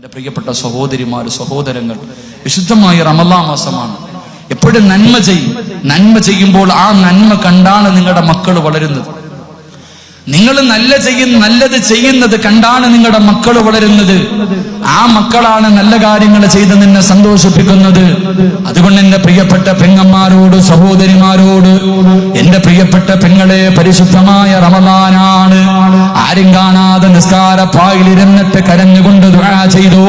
എന്റെ പ്രിയപ്പെട്ട സഹോദരിമാർ സഹോദരങ്ങൾ വിശുദ്ധമായ റമലാ മാസമാണ്. എപ്പോഴും നന്മ ചെയ്യും. നന്മ ചെയ്യുമ്പോൾ ആ നന്മ കണ്ടാണ് നിങ്ങളുടെ മക്കൾ വളരുന്നത്. നിങ്ങൾ നല്ല ചെയ്യുന്ന നല്ലത് ചെയ്യുന്നത് കണ്ടാണ് നിങ്ങളുടെ മക്കൾ വളരുന്നത്. ആ മക്കളാണ് നല്ല കാര്യങ്ങൾ ചെയ്ത് നിന്നെ സന്തോഷിപ്പിക്കുന്നത്. അതുകൊണ്ട് എന്റെ പ്രിയപ്പെട്ട പെങ്ങന്മാരോട് സഹോദരിമാരോട് എന്റെ പ്രിയപ്പെട്ട പെങ്ങളെ പരിശുദ്ധമായ റമദാനാണ്. ആരും കാണാതെ നിസ്കാര പായിലിരുന്നിട്ട് കരഞ്ഞുകൊണ്ട് ദുആ ചെയ്തു.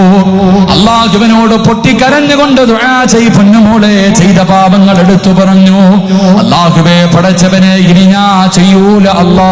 അള്ളാഹുവിനോട് പൊട്ടി കരഞ്ഞുകൊണ്ട് ദുആ ചെയ് പൊന്നുമോളെ ചെയ്ത പാപങ്ങൾ എടുത്തു പറഞ്ഞു. അള്ളാഹുവെ പടച്ചവനെ ഇനി ഞാ ചെയ്യൂല അല്ലാ.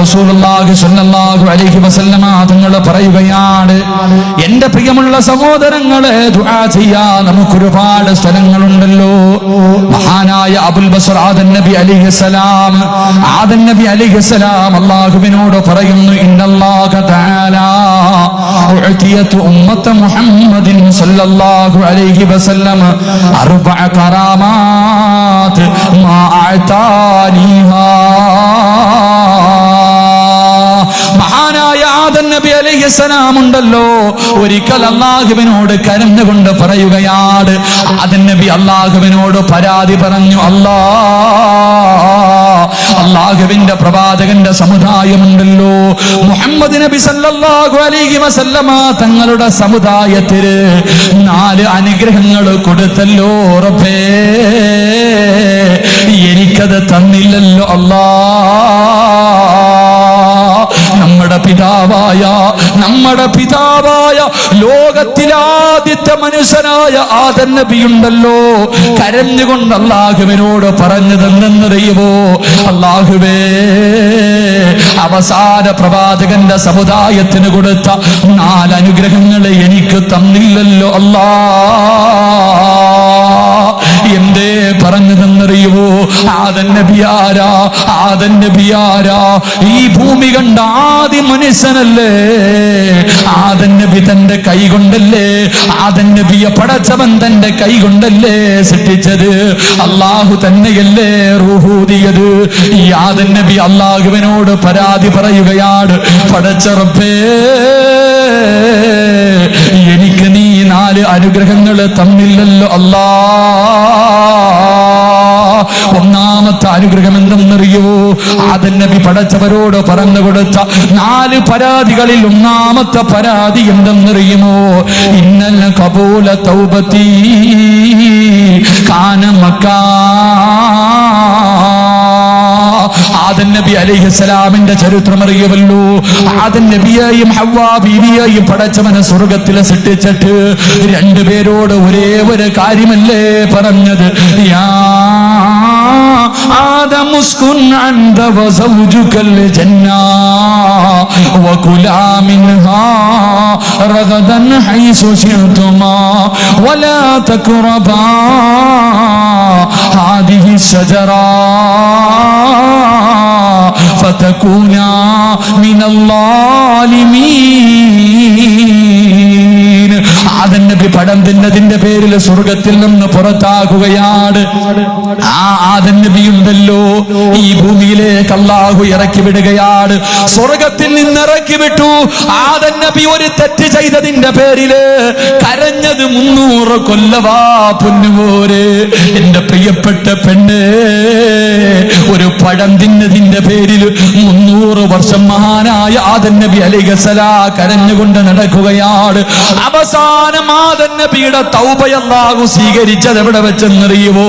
റസൂലുള്ളാഹി അലൈഹി തങ്ങൾ പറയുകയാണ് എന്റെ പ്രിയമുള്ള സഹോദരങ്ങളെ ദുആ ചെയ്യാൻ നമുക്ക് ഒരുപാട് സ്ഥലങ്ങളുണ്ടല്ലോ. മഹാനായ അബുൽ ബസർ ആദൻ ആദൻ നബി അലൈഹിസ്സലാം അല്ലാഹുവിനോട് പറയുന്നു ഇന്നല്ലാഹ തആല ഉമ്മത്ത് മുഹമ്മദിൻ സല്ലല്ലാഹു അലൈഹി വസല്ലമ അർബഅ കറാമാത് മാ ഉണ്ടല്ലോ ഒരിക്കൽ അള്ളാഹുവിനോട് കരഞ്ഞുകൊണ്ട് പറയുകയാണ് ആദൻ നബി അള്ളാഹുവിനോട് പരാതി പറഞ്ഞു അല്ലാ അള്ളാഹുവിന്റെ പ്രവാചകന്റെ സമുദായമുണ്ടല്ലോ. മുഹമ്മദ് നബി സല്ലല്ലാഹു അലൈഹി വസല്ലമ തങ്ങളുടെ സമുദായത്തിന് നാല് അനുഗ്രഹങ്ങൾ കൊടുത്തല്ലോ റബ്ബേ. എനിക്കത് തന്നില്ലല്ലോ അല്ലാ. പിതാവായ നമ്മുടെ പിതാവായ ലോകത്തിലാദ്യത്തെ മനുഷ്യനായ ആദൻ നബിയുണ്ടല്ലോ. കരഞ്ഞുകൊണ്ട് അള്ളാഹുവിനോട് പറഞ്ഞതെന്നറിയുമോ അള്ളാഹുവേ അവസാന പ്രവാചകന്റെ സമുദായത്തിന് കൊടുത്ത നാലനുഗ്രഹങ്ങളെ എനിക്ക് തന്നില്ലല്ലോ അല്ലാ. എന്തേ പറഞ്ഞതെന്നറിയുമോ ആദൻ നബിയാരാ ആദൻ നബിയാരാ. ഈ ഭൂമി കണ്ട ആദ്യ മനുഷ്യനല്ലേ? ആദൻ നബി തന്റെ കൈ കൊണ്ടല്ലേ? ആദൻ നബിയെ പടച്ചവൻ തന്റെ കൈ കൊണ്ടല്ലേ സൃഷ്ടിച്ചത്? അള്ളാഹു തന്നെയല്ലേ റൂഹൂതിയത് ഈ ആദൻ നബി അള്ളാഹുവിനോട് പരാതി പറയുകയാണ്. പടച്ചറപ്പേ നാല് അനുഗ്രഹങ്ങൾ തന്നില്ലല്ലോ അല്ലാ. ഒന്നാമത്തെ അനുഗ്രഹം എന്തെന്നറിയോ ആദൻ നബി പടച്ചവരോട് പറഞ്ഞു കൊടുത്ത നാല് പരാതികളിൽ ഒന്നാമത്തെ പരാതി എന്തെന്നറിയുമോ? ഇന്നലെ കബൂല തൗപത്തി കാനമക്കാ നബി അലൈഹിസ്സലാമിന്റെ ചരിത്രം അറിയവല്ലോ ആദൻ നബിയെയും ഹവ്വാ ബീവിയെയും പടച്ചവനെ സ്വർഗത്തിലെ സൃഷ്ടിച്ചിട്ട് രണ്ടുപേരോട് ഒരേ ഒരു കാര്യമല്ലേ പറഞ്ഞത്? യാ آدم اسكن أنت وزوجك الجنة وكلا منها رغدا حيث شئتما ولا تقربا هذه الشجرة فتكونا من الظالمين. ആദൻ നബി പടം തിന്നതിന്റെ പേരിൽ സ്വർഗത്തിൽ നിന്ന് പുറത്താകുകയാണ്. ആ ആദൻ നബി ഉണ്ടല്ലോ ഈ ഭൂമിയിലേക്ക് അള്ളാഹു ഇറക്കി വിടുകയാണ്. സ്വർഗത്തിൽ നിന്ന് ഇറക്കി വിട്ടു. ആദൻ നബി ഒരു തെറ്റ് ചെയ്തതിന്റെ പേരിൽ കരഞ്ഞത് മുന്നൂറ് കൊല്ലവാ പൊന്നുപോരെ എന്റെ പ്രിയപ്പെട്ട പെണ്ണ് ഒരു പഴം തിന്നതിന്റെ പേരിൽ മുന്നൂറ് വർഷം മഹാനായ ആദൻ നബി അലൈഹിസ്സലാം കരഞ്ഞുകൊണ്ട് നടക്കുകയാണ്. അവസാനം ആദൻ നബിയുടെ തൗബയല്ലാഹു സ്വീകരിച്ചത് എവിടെ വെച്ചെന്നറിയുമോ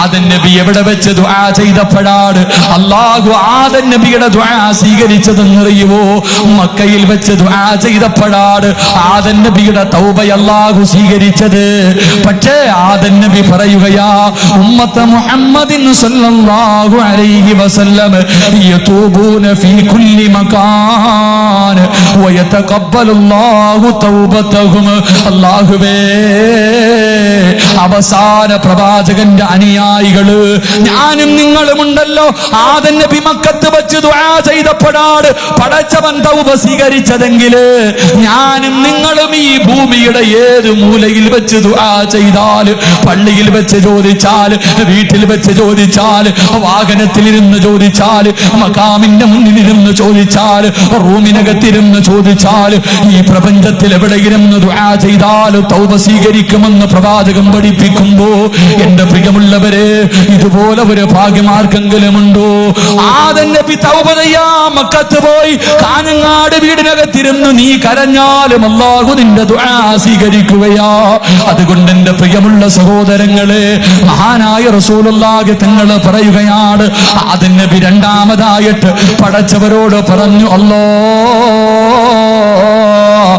ആദൻ നബി എവിടെ വെച്ച് ദുആ ചെയ്തപ്പോഴാണ് അള്ളാഹു ആദൻ നബിയുടെ ദുആ സ്വീകരിച്ചതെന്നറിയുമോ മക്കയിൽ വെച്ച് ദുആ ചെയ്തപ്പോഴാണ് ആദൻ നബിയുടെ തൗബയല്ലാഹു സ്വീകരിച്ചത്. പക്ഷേ ആദൻ നബി പറയുകയാ ഉമ്മത്ത് മുഹമ്മദിൻ സല്ലല്ലാഹു അലൈഹി വസല്ലം യതൂബൂന ഫീ കുല്ലി മകാൻ വയതഖബ്ബലുല്ലാഹു തൗബതഹും അല്ലാഹുവേ അവസാന പ്രവാചകന്റെ അനുയായികൾ ഞാനും നിങ്ങളുമുണ്ടല്ലോ. ആദൻ നബി മക്കത്ത് വെച്ച് ദുആ ചെയ്തപ്പോഴാണ് പടച്ചവൻ തൗബ സ്വീകരിച്ചതെങ്കിൽ ഞാനും നിങ്ങളും ഈ ഭൂമിയുടെ ഏത് മൂലയിൽ വെച്ച് ദുആ ചെയ്താൽ പള്ളിയിൽ വെച്ച് ചോദിച്ചാൽ വീട്ടിൽ വെച്ച് ചോദിച്ചാൽ വാഹനത്തിലിരുന്ന് ചോദിച്ചാൽ മകാമിന്റെ മുന്നിലിരുന്ന് ചോദിച്ചാൽ റൂമിനകത്തിരുന്ന് ചോദിച്ചാൽ ഈ പ്രപഞ്ചത്തിൽ എവിടെയിരുന്ന് ദുആ ചെയ്താൽ തൗബ സ്വീകരിക്കുമെന്ന് പ്രവാചകം പഠിപ്പിക്കുമ്പോ എന്റെ പ്രിയമുള്ളവരെ ഇതുപോലെ ഒരു ഭാഗ്യമാർക്കെങ്കിലും ഉണ്ടോ ആദന്റെ തൗബ ചെയ്യാ മക്കത്ത് പോയി കാഞ്ഞങ്ങാട് വീടിനകത്തിരുന്ന് നീ കരഞ്ഞാലും അല്ലാഹു നിന്റെ ദുആ സ്വീകരിക്കുകയാ. അതുകൊണ്ട് എന്റെ പ്രിയമുള്ള സഹോദരങ്ങളെ മഹാനായ റസൂലുള്ളാഹി തങ്ങൾ പറയുകയാണ് ആദൻ നബി രണ്ടാമതായിട്ട് പടച്ചവരോട് പറഞ്ഞു അല്ലോ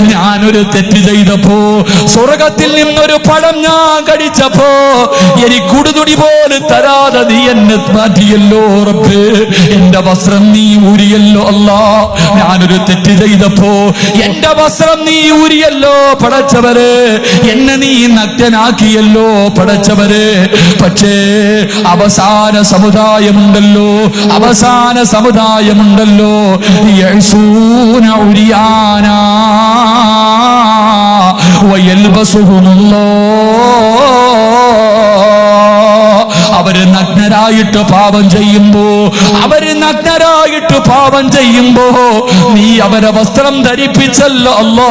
ഞാനൊരു തെറ്റ് ചെയ്തപ്പോ സ്വർഗത്തിൽ നിന്നൊരു പഴം ഞാൻ കടിച്ചപ്പോ എനിക്ക് കുടുതുടി പോലും തരാതെ നീ എന്നെ മാറ്റിയല്ലോ റബ്ബേ. എന്റെ വസ്ത്രം നീ ഊരിയല്ലോ അല്ല. ഞാനൊരു തെറ്റ് ചെയ്തപ്പോ എന്റെ വസ്ത്രം നീ ഊരിയല്ലോ പടച്ചവര്. എന്നെ നീ നഗ്നനാക്കിയല്ലോ പടച്ചവര്. പക്ഷേ അവസാന സമുദായമുണ്ടല്ലോ അവസാന സമുദായമുണ്ടല്ലോ. ഉരിയാനാ. അവർ നഗ്നരായിട്ട് പാപം ചെയ്യുമ്പോ അവർ നഗ്നരായിട്ട് പാപം ചെയ്യുമ്പോ നീ അവരെ വസ്ത്രം ധരിപ്പിച്ചല്ലോ അല്ലോ.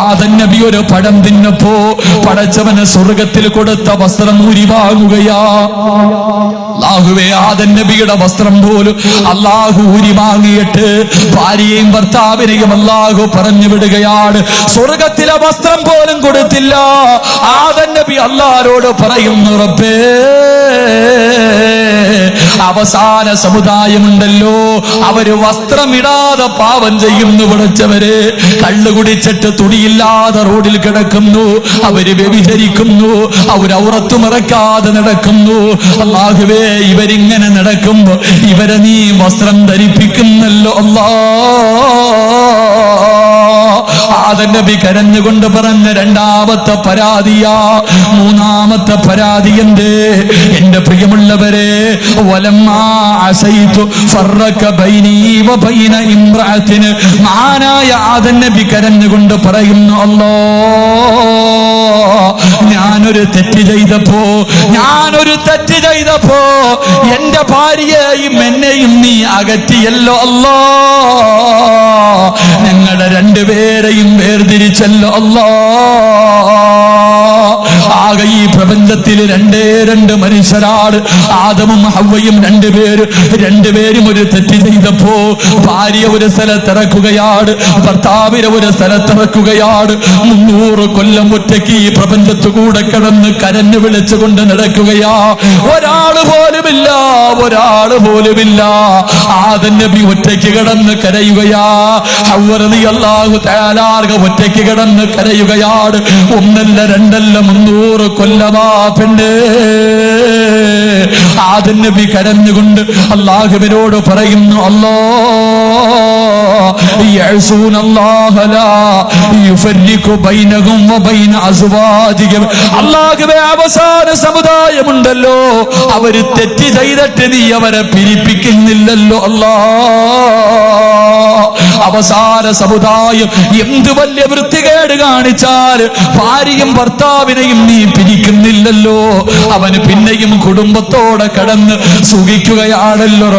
ആദൻ നബി ഒരു പഴം തിന്നപ്പോ പടച്ചവന് സ്വർഗത്തിൽ കൊടുത്ത വസ്ത്രം ഊരി വാങ്ങുകയാ അള്ളാഹുവേ ആദൻ നബിയുടെ വസ്ത്രം പോലും അള്ളാഹു ഉരി വാങ്ങിയിട്ട് ഭാര്യയും ഭർത്താവിനെയും അള്ളാഹു പറഞ്ഞു വിടുകയാണ്. സ്വർഗത്തിലെ വസ്ത്രം പോലും കൊടുത്തില്ല. ആദൻ നബി അള്ളാരോട് പറയുന്നു റബ്ബേ അവസാന സമുദായമുണ്ടല്ലോ. അവർ വസ്ത്രമിടാതെ പാവം ചെയ്യുന്നു വിളിച്ചവര് കള്ളു കുടിച്ചിട്ട് തുണിയില്ലാതെ റോഡിൽ കിടക്കുന്നു. അവർ വ്യഭിചരിക്കുന്നു. അവരൗറത്തു മറക്കാതെ നടക്കുന്നു. അള്ളാഹുവേ ഇവരിങ്ങനെ നടക്കുമ്പോ ഇവരെ നീ വസ്ത്രം ധരിപ്പിക്കുന്നല്ലോ അല്ലാ. നബി കരഞ്ഞുകൊണ്ട് പറഞ്ഞ രണ്ടാമത്തെ പരാതിയാ. മൂന്നാമത്തെ പരാതി എന്ത്? എന്റെ പ്രിയമുള്ളവരെ മഹാനായ ആദൻ നബി കരഞ്ഞുകൊണ്ട് പറയുന്നു അല്ലോ ഞാനൊരു തെറ്റ് ചെയ്തപ്പോ ഞാനൊരു തെറ്റ് ചെയ്തപ്പോ എന്റെ ഭാര്യയെയും എന്നെയും നീ അകറ്റിയല്ലോ അല്ലോ. ഞങ്ങളുടെ രണ്ടുപേരെയും വേർതിരിച്ചല്ലോ അല്ലോ. ആകെ ഈ പ്രപഞ്ചത്തിൽ രണ്ടേ രണ്ട് മനുഷ്യരാണ്. ആദമും ഹവയും രണ്ടുപേര് രണ്ടുപേരും ഒരു തെറ്റ് ചെയ്തപ്പോ ഭാര്യ ഒരു സ്ഥലത്തിറക്കുകയാണ് ഭർത്താവിനെ ഒരു സ്ഥലത്തിറക്കുകയാണ് മുന്നൂറ് കൊല്ലം ഒറ്റയ്ക്ക് ഈ പ്രപഞ്ചത്തു കൂടെ കിടന്ന് കരഞ്ഞു വിളിച്ചുകൊണ്ട് നടക്കുകയാ. ഒരാൾ പോലുമില്ല ഒരാൾ പോലുമില്ല. ആദൻ നബി ഒറ്റയ്ക്ക് കിടന്ന് കരയുകയാ. ഹവ്വറതി അല്ലാഹു തയാലാർഗ ഒറ്റയ്ക്ക് കിടന്ന് കരയുകയാണ്. ഒന്നല്ല രണ്ടല്ല മുന്നൂറ് നൂറ് കൊല്ലമാ പെണ്ണ് ആദ്യ നബി കരഞ്ഞുകൊണ്ട് അള്ളാഹുബിനോട് പറയുന്നു അല്ലോ അവസാന സമുദായമുണ്ടല്ലോ. അവർ തെറ്റ് ചെയ്തിട്ട് നീ അവരെ പിരിപ്പിക്കുന്നില്ലല്ലോ അല്ലാ. അവസാന സമുദായം എന്ത് വലിയ വൃത്തികേട് കാണിച്ചാൽ ഭാര്യയും ഭർത്താവിനെയും നീ പിരിക്കുന്നില്ലല്ലോ. അവന് പിന്നെയും കുടുംബത്തോടെ കടന്ന് സുഖിക്കുകയാണല്ലോ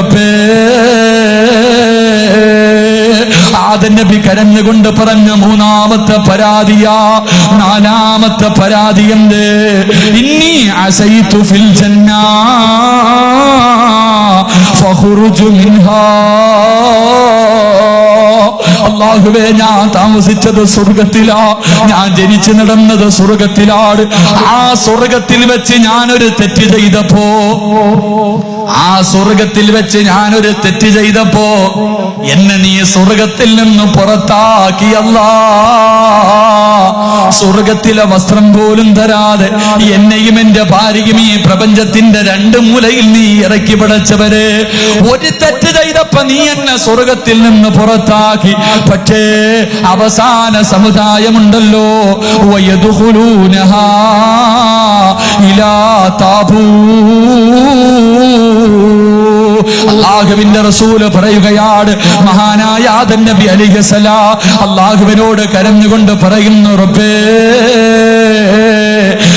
ആദൻ നബി കരഞ്ഞുകൊണ്ട് പറഞ്ഞ മൂന്നാമത്തെ പരാതിയാ നാലാമത്തെ പരാതി എന്ത്? ഇന്നി മിൻഹാ. അള്ളാഹുവേ ഞാൻ താമസിച്ചത് സ്വർഗത്തിലാ. ഞാൻ ജനിച്ചു നടന്നത് സ്വർഗത്തിലാണ്. ആ സ്വർഗത്തിൽ വെച്ച് ഞാനൊരു തെറ്റ് ചെയ്തപ്പോ ആ സ്വർഗത്തിൽ വെച്ച് ഞാനൊരു തെറ്റ് ചെയ്തപ്പോ എന്നെ നീ സ്വർഗത്തിൽ നിന്ന് പുറത്താക്കിയല്ലാ സ്വർഗത്തിലെ വസ്ത്രം പോലും തരാതെ എന്നെയും എന്റെ ഭാര്യയും ഈ പ്രപഞ്ചത്തിന്റെ രണ്ട് മൂലയിൽ നീ ഇറക്കി പിടച്ചവരെ. ഒരു തെറ്റ് ചെയ്തപ്പ നീ എന്നെ സ്വർഗത്തിൽ നിന്ന് പുറത്താക്കി. പക്ഷേ അവസാന സമുദായമുണ്ടല്ലോ. ഇലാ താബൂ അള്ളാഹുവിന്റെ റസൂൽ പറയുകയാണ് മഹാനായ ആദൻ നബി അലിഹസല അള്ളാഹുവിനോട് കരഞ്ഞുകൊണ്ട് പറയുന്നു റബ്ബേ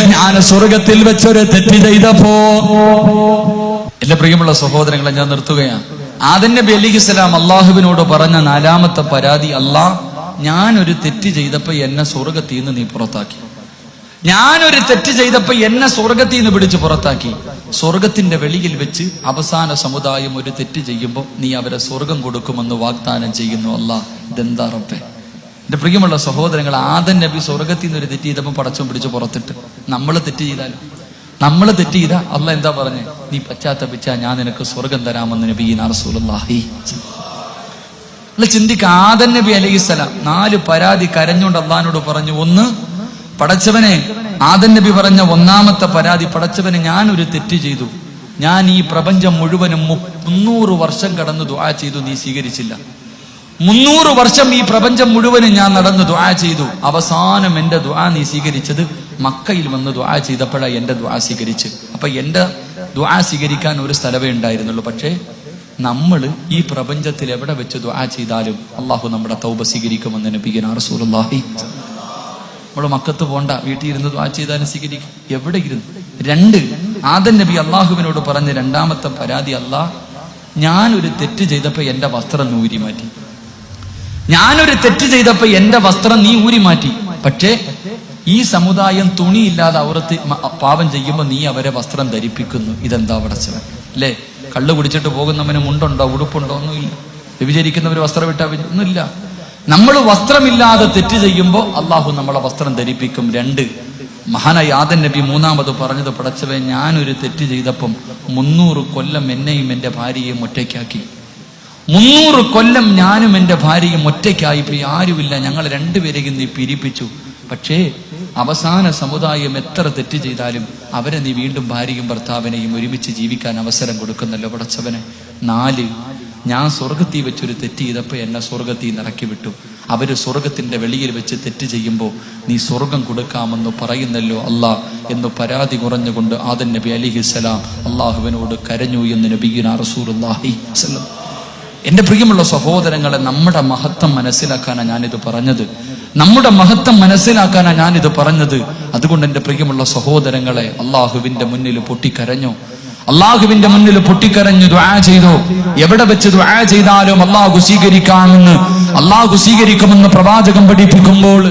ഞാൻ സ്വർഗത്തിൽ വെച്ചൊരു തെറ്റ് ചെയ്തപ്പോ എന്റെ പ്രിയമുള്ള സഹോദരങ്ങളെ ഞാൻ നിർത്തുകയാണ്. ആദൻ നബി അലിഹിസലാം അള്ളാഹുവിനോട് പറഞ്ഞ നാലാമത്തെ പരാതി അള്ളാഹ് ഞാനൊരു തെറ്റ് ചെയ്തപ്പോ എന്നെ സ്വർഗത്തിൽ നിന്ന് നീ പുറത്താക്കി. ഞാനൊരു തെറ്റ് ചെയ്തപ്പോ എന്നെ സ്വർഗത്തിൽ നിന്ന് പിടിച്ച് പുറത്താക്കി. സ്വർഗത്തിന്റെ വെളിയിൽ വെച്ച് അവസാന സമുദായം ഒരു തെറ്റ് ചെയ്യുമ്പോൾ നീ അവരെ സ്വർഗം കൊടുക്കുമെന്ന് വാഗ്ദാനം ചെയ്യുന്നു അല്ല. ഇതെന്താ റബ്ബെ? എന്റെ പ്രിയമുള്ള സഹോദരങ്ങൾ ആദൻ നബി സ്വർഗത്തിൽ നിന്ന് ഒരു തെറ്റ് ചെയ്തപ്പോൾ പടച്ചും പിടിച്ച് പുറത്തിട്ട്. നമ്മൾ തെറ്റ് ചെയ്താലും? നമ്മൾ തെറ്റ് ചെയ്താ? അല്ല എന്താ പറഞ്ഞേ? നീ പശ്ചാത്തപിച്ച ഞാൻ നിനക്ക് സ്വർഗം തരാമെന്ന് നബി അല്ല ചിന്തിക്ക ആദൻ നബി അലൈഹിസ്സലാം നാല് പരാതി കരഞ്ഞുകൊണ്ട് അള്ളഹാനോട് പറഞ്ഞു ഒന്ന് പടച്ചവനെ ആദൻ നബി പറഞ്ഞ ഒന്നാമത്തെ പരാതി പടച്ചവന് ഞാൻ ഒരു തെറ്റ് ചെയ്തു. ഞാൻ ഈ പ്രപഞ്ചം മുഴുവനും മുന്നൂറ് വർഷം കടന്നു ദുആ ചെയ്തു നീ സ്വീകരിച്ചില്ല. മുന്നൂറ് വർഷം ഈ പ്രപഞ്ചം മുഴുവനും ഞാൻ നടന്നു ദുആ ചെയ്തു. അവസാനം എന്റെ ദുആ നീ സ്വീകരിച്ചത് മക്കയിൽ വന്ന് ദുആ ചെയ്തപ്പോഴാണ് എന്റെ ദുആ സ്വീകരിച്ച്. അപ്പൊ എന്റെ ദുആ സ്വീകരിക്കാൻ ഒരു സ്ഥലമേ ഉണ്ടായിരുന്നുള്ളൂ. പക്ഷേ നമ്മൾ ഈ പ്രപഞ്ചത്തിൽ എവിടെ വെച്ച് ദുആ ചെയ്താലും അള്ളാഹു നമ്മുടെ തൗബ സ്വീകരിക്കുമെന്ന് നബിഗന റസൂലുള്ളാഹി നമ്മൾ മക്കത്ത് പോണ്ട വീട്ടിൽ ഇരുന്ന് ദ്വാ ചെയ്താലും സ്വീകരിക്കും. എവിടെ ഇരുന്ന്? രണ്ട് ആദൻ നബി അള്ളാഹുവിനോട് പറഞ്ഞ രണ്ടാമത്തെ പരാതി അല്ലാ ഞാൻ ഒരു തെറ്റ് ചെയ്തപ്പോ എന്റെ വസ്ത്രം നീ ഊരി മാറ്റി. ഞാനൊരു തെറ്റ് ചെയ്തപ്പോ എന്റെ വസ്ത്രം നീ ഊരി മാറ്റി. പക്ഷേ ഈ സമുദായം തുണിയില്ലാതെ അവർത്ത് പാപം ചെയ്യുമ്പോൾ നീ അവരെ വസ്ത്രം ധരിപ്പിക്കുന്നു. ഇതെന്താ പടച്ചവൻ അല്ലേ? കള്ളു കുടിച്ചിട്ട് പോകുന്നവന് മുണ്ടുണ്ടോ ഉടുപ്പുണ്ടോ ഒന്നുമില്ല. വ്യഭിചരിക്കുന്നവർ വസ്ത്രം വിട്ടാ ഒന്നുമില്ല. നമ്മൾ വസ്ത്രമില്ലാതെ തെറ്റ് ചെയ്യുമ്പോൾ അള്ളാഹു നമ്മളെ വസ്ത്രം ധരിപ്പിക്കും. രണ്ട് മഹാനായ ആദൻ നബി മൂന്നാമത് പറഞ്ഞത് പടച്ചവൻ ഞാനൊരു തെറ്റ് ചെയ്തപ്പം മുന്നൂറ് കൊല്ലം എന്നെയും എന്റെ ഭാര്യയും ഒറ്റയ്ക്കാക്കി. മുന്നൂറ് കൊല്ലം ഞാനും എന്റെ ഭാര്യയും ഒറ്റയ്ക്കായി ഇപ്പം ആരുമില്ല ഞങ്ങൾ രണ്ടുപേരെയും നീ പിരിപ്പിച്ചു. പക്ഷേ അവസാന സമുദായം എത്ര തെറ്റ് ചെയ്താലും അവരെ നീ വീണ്ടും ഭാര്യയും ഭർത്താവിനെയും ഒരുമിച്ച് ജീവിക്കാൻ അവസരം കൊടുക്കുന്നല്ലോ പടച്ചവനെ. നാല് ഞാൻ സ്വർഗത്തിൽ വെച്ചൊരു തെറ്റ് ചെയ്തപ്പോൾ എന്നെ സ്വർഗത്തിൽ നിന്ന് ഇറക്കി വിട്ടു. അവർ സ്വർഗത്തിന്റെ വെളിയിൽ വെച്ച് തെറ്റ് ചെയ്യുമ്പോൾ നീ സ്വർഗം കൊടുക്കാമെന്ന് പറയുന്നല്ലോ അല്ലാ എന്ന് പരാതി കുറഞ്ഞുകൊണ്ട് ആദൻ നബി അലിഹിസലാം അള്ളാഹുവിനോട് കരഞ്ഞു എന്ന് നബീന റസൂലുള്ളാഹി സ്വല്ലം. എന്റെ പ്രിയമുള്ള സഹോദരങ്ങളെ നമ്മുടെ മഹത്വം മനസ്സിലാക്കാനാണ് ഞാനിത് പറഞ്ഞത്. നമ്മുടെ മഹത്വം മനസ്സിലാക്കാനാണ് ഞാനിത് പറഞ്ഞത്. അതുകൊണ്ട് എന്റെ പ്രിയമുള്ള സഹോദരങ്ങളെ അള്ളാഹുവിന്റെ മുന്നിൽ പൊട്ടിക്കരഞ്ഞു? അള്ളാഹുവിന്റെ മുന്നിൽ പൊട്ടിക്കരഞ്ഞു ദ്വാ ചെയ്തു? എവിടെ വെച്ച് ദ്വാ ചെയ്താലും അള്ളാഹു സ്വീകരിക്കാമെന്ന് അള്ളാഹു സ്വീകരിക്കുമെന്ന് പ്രവാചകം പഠിപ്പിക്കുമ്പോൾ